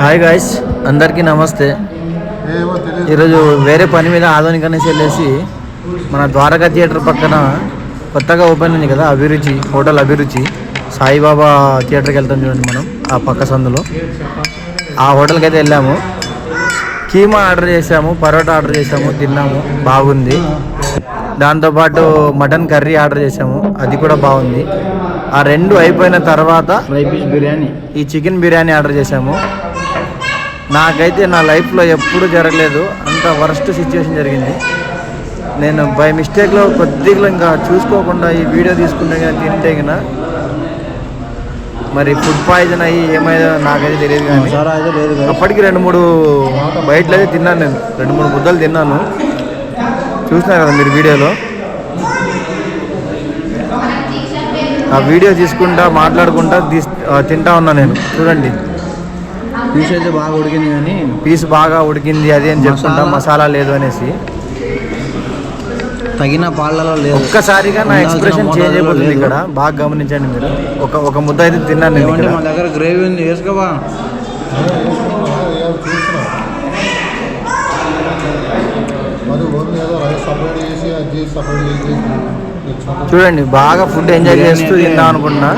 Hi guys అందరికీ నమస్తే. ఈరోజు వేరే పని మీద ఆధునిక అనేసి వెళ్ళేసి మన ద్వారకా థియేటర్ పక్కన కొత్తగా ఓపెన్ ఉంది కదా అభిరుచి హోటల్ అభిరుచి. సాయిబాబా థియేటర్కి వెళ్తాం చూడండి మనం ఆ పక్క సందులో. ఆ హోటల్కి అయితే వెళ్ళాము. కీమా ఆర్డర్ చేసాము పరోటా ఆర్డర్ చేసాము తిన్నాము బాగుంది. దాంతోపాటు మటన్ కర్రీ ఆర్డర్ చేసాము అది కూడా బాగుంది. ఆ రెండు అయిపోయిన తర్వాత బిర్యానీ. ఈ చికెన్ బిర్యానీ ఆర్డర్ చేసాము నాకైతే నా లైఫ్లో ఎప్పుడు జరగలేదు. అంత వరస్ట్ సిచ్యువేషన్ జరిగింది. నేను బై మిస్టేక్లో కొద్దిగా ఇంకా చూసుకోకుండా ఈ వీడియో తీసుకుంటే కానీ తింటే గిన మరి ఫుడ్ పాయిజన్ అయ్యి ఏమైందో నాకైతే తెలియదు కానీ. అప్పటికి రెండు మూడు బయటలు అయితే తిన్నాను నేను. రెండు మూడు ముద్దలు తిన్నాను. చూసినారు కదా మీరు వీడియోలో ఆ వీడియో తీసుకుంటా మాట్లాడుకుంటా తింటా ఉన్నా నేను. చూడండి. పీస్ అయితే బాగా ఉడికింది కానీ పీస్ బాగా ఉడికింది అది అని చెప్పుకుంటా మసాలా- లేదు అనేసి. తగిన పాలలో లేదు. ఒక్కసారిగా నా ఎక్స్ప్రెషన్ చేంజ్ అయిపోతుంది. ఇక్కడ. బాగా గమనించండి మీరు. ఒక ఒక ముద్ద అయితే తిన్నాను నేను ఇక్కడ. మా దగ్గర గ్రేవీ ఉంది వేసుకోవా? చూస్తున్నా మరి ఓన్లీ ఏదో రైస్ సపరేట్ చేసి అది చేసి సపరేట్ చేసి తెచ్చుకుంటాం. చూడండి బాగా ఫుడ్ ఎంజాయ్ చేస్తూ తిందాం అనుకుంటున్నా.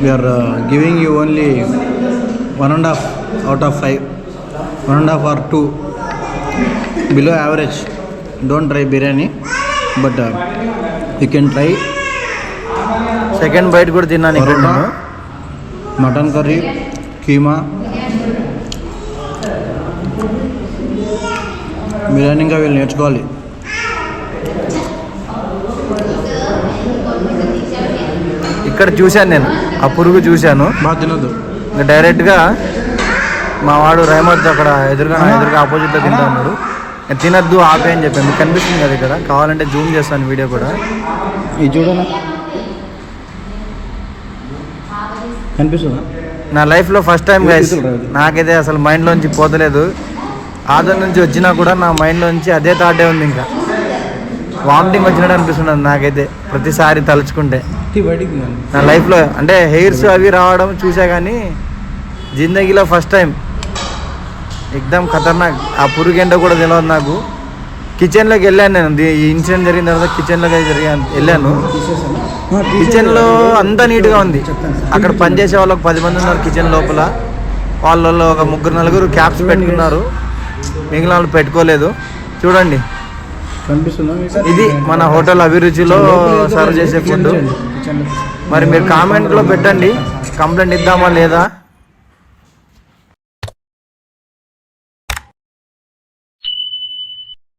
We're giving you only one and half out of five one and half or two below average don't try biryani but you can try second bite కూడా తిన్నాను ఇక్కడ మటన్ కర్రీ కీమా బిర్యానీ ఇంకా వీళ్ళు నేర్చుకోవాలి. ఇక్కడ చూశాను నేను. ఆ పురుగు చూశాను. బాగా తినొద్దు. ఇంకా డైరెక్ట్గా మా వాడు రహమత్ అక్కడ ఎదురుగా ఎదురుగా ఆపోజిట్లో తింటా ఉన్నాడు. నేను తినద్దు ఆపే అని చెప్పాను. మీకు కనిపిస్తుంది కదా ఇక్కడ? కావాలంటే జూమ్ చేస్తాను వీడియో కూడా. ఇది చూడనా? కనిపిస్తుందా? నా లైఫ్లో ఫస్ట్ టైం గైస్. నాకైతే అసలు మైండ్లోంచి పోతలేదు. ఆదర్ నుంచి వచ్చినా కూడా నా మైండ్లోంచి అదే థాటే ఉంది ఇంకా. వామిటింగ్ వచ్చినట్టు అనిపిస్తున్నది నాకైతే ప్రతిసారి తలుచుకుంటే. నా లైఫ్లో అంటే హెయిర్స్ అవి రావడం చూసా కానీ జిందగీలో ఫస్ట్ టైం ఎక్దమ్ ఖతర్నాక్. ఆ పురుగేంటో కూడా తెలియదు నాకు. కిచెన్లోకి వెళ్ళాను నేను. ఈ ఇన్సిడెంట్ జరిగిన తర్వాత కిచెన్లోకి జరిగాను. వెళ్ళాను. కిచెన్లో అంతా నీట్గా ఉంది. అక్కడ పనిచేసే వాళ్ళకి పది మంది ఉన్నారు కిచెన్ లోపల. వాళ్ళలో ఒక ముగ్గురు నలుగురు క్యాప్స్ పెట్టుకున్నారు. మిగిలిన వాళ్ళు పెట్టుకోలేదు. చూడండి? ఇది మన హోటల్ అభిరుచిలో సర్వ్ చేసే ఫుడ్ మరి మీరు కామెంట్లో పెట్టండి. కంప్లైంట్ ఇద్దామా లేదా?